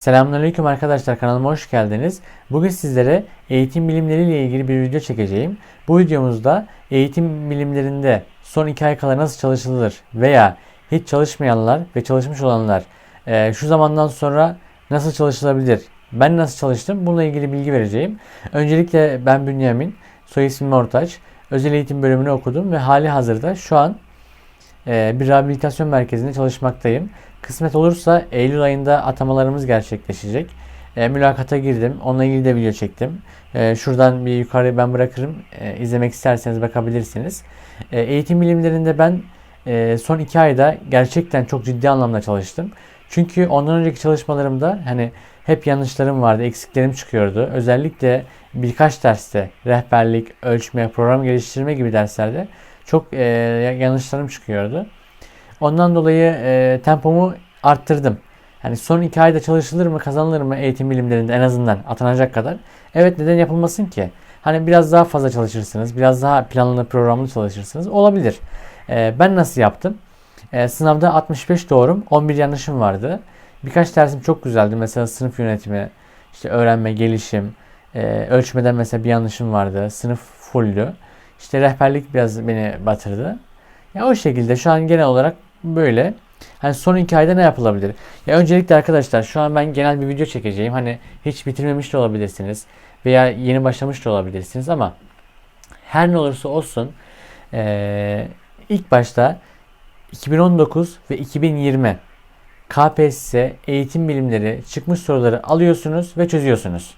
Selamünaleyküm arkadaşlar kanalıma hoş geldiniz. Bugün sizlere eğitim bilimleriyle ilgili bir video çekeceğim. Bu videomuzda eğitim bilimlerinde son 2 ay kala nasıl çalışılır veya hiç çalışmayanlar ve çalışmış olanlar e, şu zamandan sonra nasıl çalışılabilir, ben nasıl çalıştım bununla ilgili bilgi vereceğim. Öncelikle ben Bünyamin, soy ismim Ortaç. Özel eğitim bölümünü okudum ve hali hazırda şu an e, bir rehabilitasyon merkezinde çalışmaktayım. Kısmet olursa Eylül ayında atamalarımız gerçekleşecek. E, mülakata girdim. Onunla ilgili de video çektim. E, şuradan bir yukarı ben bırakırım. E, izlemek isterseniz bakabilirsiniz. E, eğitim bilimlerinde ben e, son iki ayda gerçekten çok ciddi anlamda çalıştım. Çünkü ondan önceki çalışmalarımda hani hep yanlışlarım vardı, eksiklerim çıkıyordu. Özellikle birkaç derste rehberlik, ölçme, program geliştirme gibi derslerde çok e, yanlışlarım çıkıyordu. Ondan dolayı e, tempomu arttırdım. Yani son iki ayda çalışılır mı kazanılır mı eğitim bilimlerinde en azından atanacak kadar. Evet neden yapılmasın ki? Hani biraz daha fazla çalışırsınız. Biraz daha planlı programlı çalışırsınız. Olabilir. E, ben nasıl yaptım? E, sınavda 65 doğrum 11 yanlışım vardı. Birkaç dersim çok güzeldi. Mesela sınıf yönetimi, işte öğrenme, gelişim, e, ölçmeden mesela bir yanlışım vardı. Sınıf fulldü. İşte rehberlik biraz beni batırdı. Ya o şekilde şu an genel olarak böyle. Hani son iki ayda ne yapılabilir? Ya öncelikle arkadaşlar şu an ben genel bir video çekeceğim. Hani hiç bitirmemiş de olabilirsiniz. Veya yeni başlamış da olabilirsiniz ama her ne olursa olsun ee, ilk başta 2019 ve 2020 KPSS eğitim bilimleri çıkmış soruları alıyorsunuz ve çözüyorsunuz.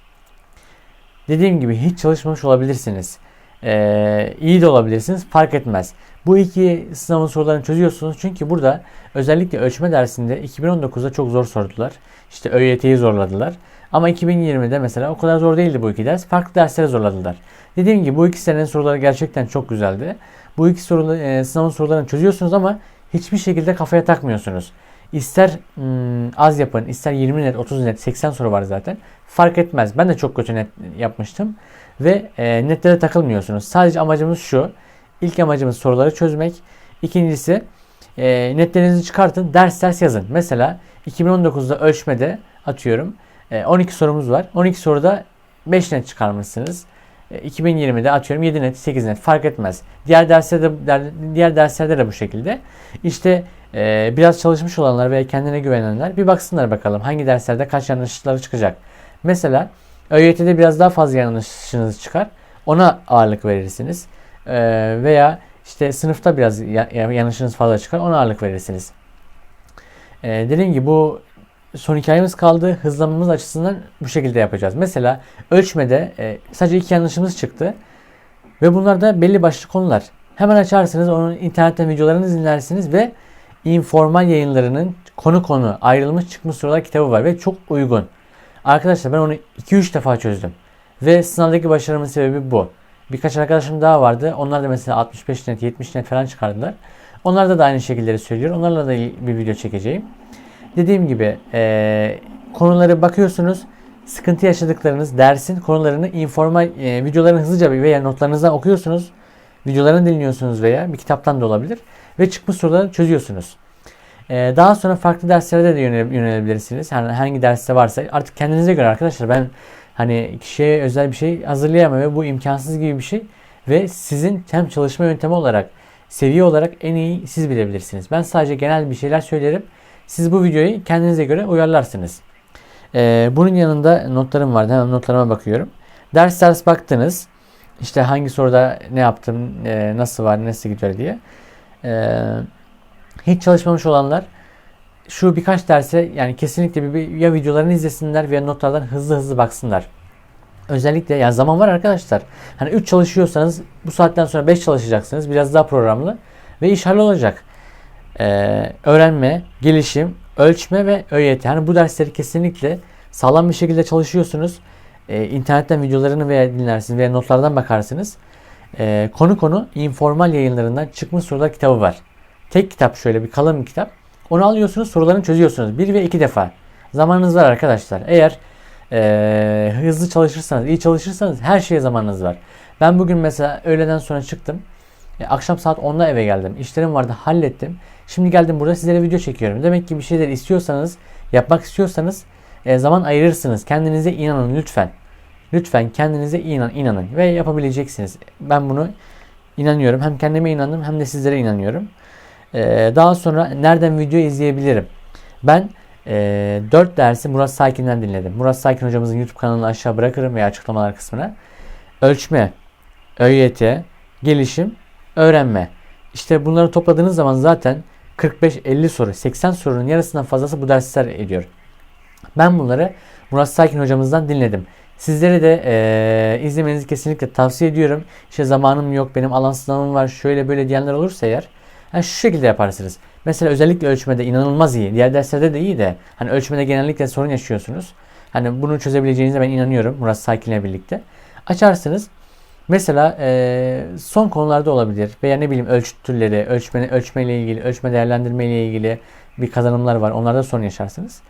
Dediğim gibi hiç çalışmamış olabilirsiniz. Ee, iyi de olabilirsiniz fark etmez. Bu iki sınavın sorularını çözüyorsunuz. Çünkü burada özellikle ölçme dersinde 2019'da çok zor sordular. İşte ÖYT'yi zorladılar. Ama 2020'de mesela o kadar zor değildi bu iki ders. Farklı derslere zorladılar. Dediğim gibi bu iki senenin soruları gerçekten çok güzeldi. Bu iki soru, e, sınavın sorularını çözüyorsunuz ama hiçbir şekilde kafaya takmıyorsunuz. İster hmm, az yapın, ister 20 net, 30 net, 80 soru var zaten. Fark etmez. Ben de çok kötü net yapmıştım. Ve e, netlere takılmıyorsunuz. Sadece amacımız şu. İlk amacımız soruları çözmek. İkincisi e, netlerinizi çıkartın. Ders ders yazın. Mesela 2019'da ölçmede atıyorum e, 12 sorumuz var. 12 soruda 5 net çıkarmışsınız. 2020'de atıyorum 7 net, 8 net fark etmez. Diğer derslerde diğer derslerde de bu şekilde. İşte e, biraz çalışmış olanlar veya kendine güvenenler bir baksınlar bakalım hangi derslerde kaç yanlışları çıkacak. Mesela ÖYT'de biraz daha fazla yanlışınız çıkar. Ona ağırlık verirsiniz. E, veya işte sınıfta biraz yanlışınız fazla çıkar. Ona ağırlık verirsiniz. E, dediğim gibi bu son hikayemiz kaldı. Hızlanmamız açısından bu şekilde yapacağız. Mesela ölçmede e, sadece iki yanlışımız çıktı. Ve bunlar da belli başlı konular. Hemen açarsınız, onun internetten videolarını dinlersiniz ve informal yayınlarının konu konu ayrılmış çıkmış sorular kitabı var ve çok uygun. Arkadaşlar ben onu 2-3 defa çözdüm. Ve sınavdaki başarımın sebebi bu. Birkaç arkadaşım daha vardı. Onlar da mesela 65 net, 70 net falan çıkardılar. Onlar da, da aynı şekilleri söylüyor. Onlarla da bir video çekeceğim. Dediğim gibi e, konuları bakıyorsunuz. Sıkıntı yaşadıklarınız dersin konularını informal e, videolarını hızlıca veya notlarınızdan okuyorsunuz. Videolarını dinliyorsunuz veya bir kitaptan da olabilir. Ve çıkmış soruları çözüyorsunuz. E, daha sonra farklı derslere de yönelebilirsiniz. Yani hangi derste varsa artık kendinize göre arkadaşlar ben hani kişiye özel bir şey hazırlayamam ve bu imkansız gibi bir şey. Ve sizin hem çalışma yöntemi olarak seviye olarak en iyi siz bilebilirsiniz. Ben sadece genel bir şeyler söylerim. Siz bu videoyu kendinize göre uyarlarsınız. Ee, bunun yanında notlarım vardı. Hemen notlarıma bakıyorum. Ders ders baktınız. İşte hangi soruda ne yaptım, e, nasıl var, nasıl gidiyor diye. Ee, hiç çalışmamış olanlar şu birkaç derse yani kesinlikle bir, ya videolarını izlesinler veya notlardan hızlı hızlı baksınlar. Özellikle yani zaman var arkadaşlar. Hani 3 çalışıyorsanız bu saatten sonra 5 çalışacaksınız. Biraz daha programlı ve iş hallolacak e, öğrenme, gelişim, ölçme ve ÖYT. Yani bu dersleri kesinlikle sağlam bir şekilde çalışıyorsunuz. E, internetten videolarını veya dinlersiniz veya notlardan bakarsınız. E, konu konu informal yayınlarından çıkmış sorular kitabı var. Tek kitap şöyle bir kalın bir kitap. Onu alıyorsunuz sorularını çözüyorsunuz. Bir ve iki defa. Zamanınız var arkadaşlar. Eğer e, hızlı çalışırsanız, iyi çalışırsanız her şeye zamanınız var. Ben bugün mesela öğleden sonra çıktım. E, akşam saat 10'da eve geldim. İşlerim vardı hallettim. Şimdi geldim burada sizlere video çekiyorum. Demek ki bir şeyler istiyorsanız, yapmak istiyorsanız e, zaman ayırırsınız. Kendinize inanın lütfen. Lütfen kendinize inan, inanın ve yapabileceksiniz. Ben bunu inanıyorum. Hem kendime inandım hem de sizlere inanıyorum. Ee, daha sonra nereden video izleyebilirim? Ben e, 4 dersi Murat Sakin'den dinledim. Murat Sakin hocamızın YouTube kanalını aşağı bırakırım veya açıklamalar kısmına. Ölçme, ÖYT, gelişim, öğrenme. İşte bunları topladığınız zaman zaten 45-50 soru, 80 sorunun yarısından fazlası bu dersler ediyor. Ben bunları Murat Sakin hocamızdan dinledim. Sizlere de e, izlemenizi kesinlikle tavsiye ediyorum. İşte zamanım yok, benim alan sınavım var, şöyle böyle diyenler olursa eğer yani şu şekilde yaparsınız. Mesela özellikle ölçmede inanılmaz iyi. Diğer derslerde de iyi de hani ölçmede genellikle sorun yaşıyorsunuz. Hani bunu çözebileceğinize ben inanıyorum Murat Sakin'le birlikte. Açarsınız. Mesela e, son konularda olabilir veya ne bileyim ölçüt türleri, ölçme, ölçme ile ilgili, ölçme değerlendirme ile ilgili bir kazanımlar var. Onlarda sorun yaşarsınız.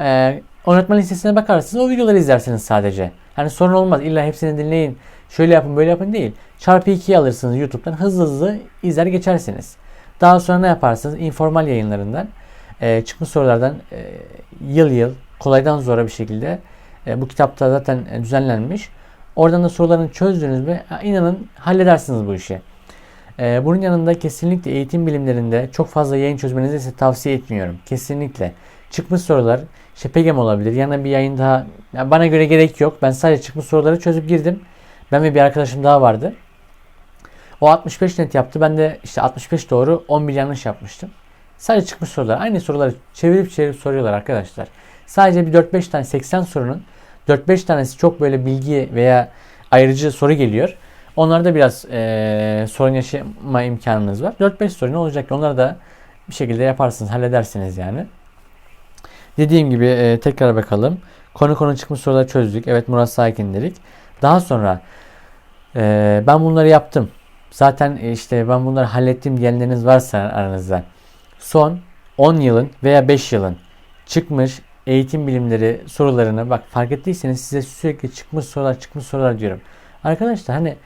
E, öğretmen listesine bakarsınız o videoları izlersiniz sadece. Hani sorun olmaz illa hepsini dinleyin. Şöyle yapın böyle yapın değil. Çarpı 2'yi alırsınız YouTube'dan hızlı hızlı izler geçersiniz. Daha sonra ne yaparsınız? Informal yayınlarından e, çıkmış sorulardan e, yıl yıl kolaydan zora bir şekilde e, bu kitapta zaten düzenlenmiş. Oradan da sorularını çözdünüz mü inanın halledersiniz bu işi. E, bunun yanında kesinlikle eğitim bilimlerinde çok fazla yayın çözmenizi size tavsiye etmiyorum. Kesinlikle. Çıkmış sorular işte PEGEM olabilir. Yana bir yayın daha yani bana göre gerek yok. Ben sadece çıkmış soruları çözüp girdim. Ben ve bir arkadaşım daha vardı. O 65 net yaptı. Ben de işte 65 doğru 11 yanlış yapmıştım. Sadece çıkmış sorular. Aynı soruları çevirip çevirip soruyorlar arkadaşlar. Sadece bir 4-5 tane 80 sorunun 4-5 tanesi çok böyle bilgi veya ayrıcı soru geliyor. Onlarda biraz e, sorun yaşama imkanınız var. 4-5 soru ne olacak ki? Onları da bir şekilde yaparsınız, halledersiniz yani. Dediğim gibi e, tekrar bakalım. Konu konu çıkmış soruları çözdük. Evet Murat Sakin dedik. Daha sonra e, ben bunları yaptım. Zaten e, işte ben bunları hallettim diyenleriniz varsa aranızda. Son 10 yılın veya 5 yılın çıkmış eğitim bilimleri sorularını bak fark ettiyseniz size sürekli çıkmış sorular çıkmış sorular diyorum. Arkadaşlar hani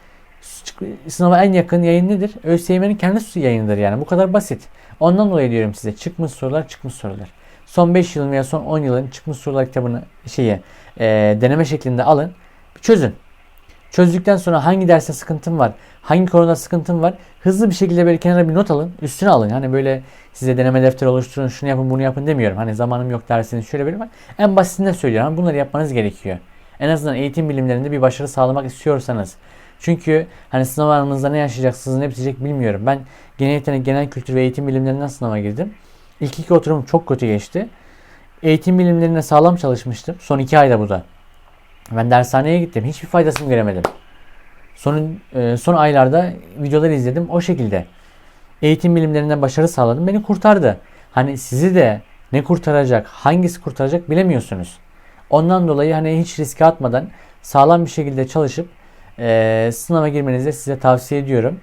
sınava en yakın yayın nedir? ÖSYM'nin kendi yayınıdır yani. Bu kadar basit. Ondan dolayı diyorum size çıkmış sorular çıkmış sorular. Son 5 yılın veya son 10 yılın çıkmış sorular kitabını şeyi e, deneme şeklinde alın. Çözün. Çözdükten sonra hangi derste sıkıntım var, hangi konuda sıkıntım var hızlı bir şekilde böyle kenara bir not alın, üstüne alın. Hani böyle size deneme defteri oluşturun, şunu yapın, bunu yapın demiyorum. Hani zamanım yok derseniz şöyle böyle. En basitinden söylüyorum. Bunları yapmanız gerekiyor. En azından eğitim bilimlerinde bir başarı sağlamak istiyorsanız. Çünkü hani sınav anınızda ne yaşayacaksınız, ne bitecek bilmiyorum. Ben genel yetenek, genel kültür ve eğitim bilimlerinden sınava girdim. İlk iki oturum çok kötü geçti. Eğitim bilimlerine sağlam çalışmıştım. Son iki ayda bu da. Ben dershaneye gittim. Hiçbir faydasını göremedim. Son, e, son aylarda videolar izledim. O şekilde. Eğitim bilimlerinden başarı sağladım. Beni kurtardı. Hani sizi de ne kurtaracak, hangisi kurtaracak bilemiyorsunuz. Ondan dolayı hani hiç riske atmadan sağlam bir şekilde çalışıp e, sınava girmenizi size tavsiye ediyorum.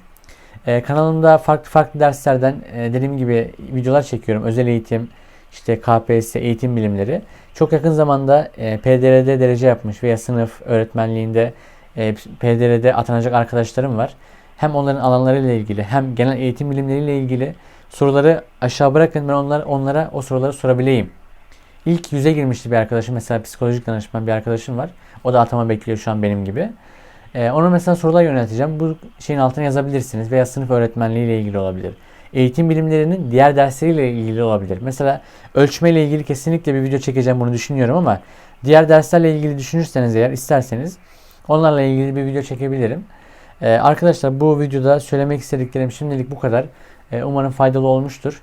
E, kanalımda farklı farklı derslerden e, dediğim gibi videolar çekiyorum. Özel eğitim, işte KPSS, eğitim bilimleri. Çok yakın zamanda e, PDR'de derece yapmış veya sınıf öğretmenliğinde e, PDR'de atanacak arkadaşlarım var. Hem onların alanlarıyla ilgili hem genel eğitim bilimleriyle ilgili soruları aşağı bırakın ben onlar, onlara o soruları sorabileyim. İlk yüze girmişti bir arkadaşım mesela psikolojik danışman bir arkadaşım var. O da atama bekliyor şu an benim gibi. Ee, ona mesela sorular yönelteceğim. Bu şeyin altına yazabilirsiniz veya sınıf öğretmenliği ile ilgili olabilir eğitim bilimlerinin diğer dersleriyle ilgili olabilir. Mesela ölçme ile ilgili kesinlikle bir video çekeceğim bunu düşünüyorum ama diğer derslerle ilgili düşünürseniz eğer isterseniz onlarla ilgili bir video çekebilirim. Ee, arkadaşlar bu videoda söylemek istediklerim şimdilik bu kadar. Ee, umarım faydalı olmuştur.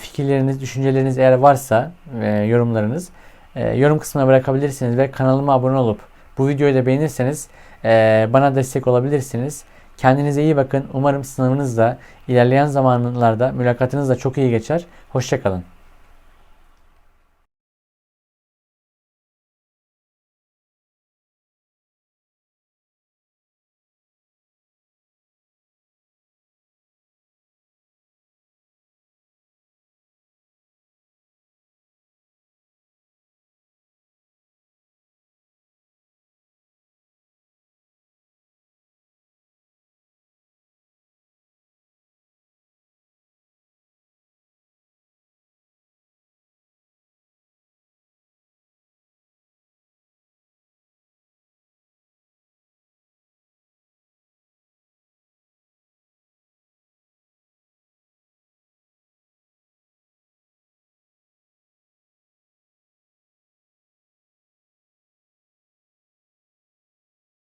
Fikirleriniz, düşünceleriniz eğer varsa e, yorumlarınız e, yorum kısmına bırakabilirsiniz ve kanalıma abone olup bu videoyu da beğenirseniz e, bana destek olabilirsiniz. Kendinize iyi bakın. Umarım sınavınız da ilerleyen zamanlarda mülakatınız da çok iyi geçer. Hoşçakalın.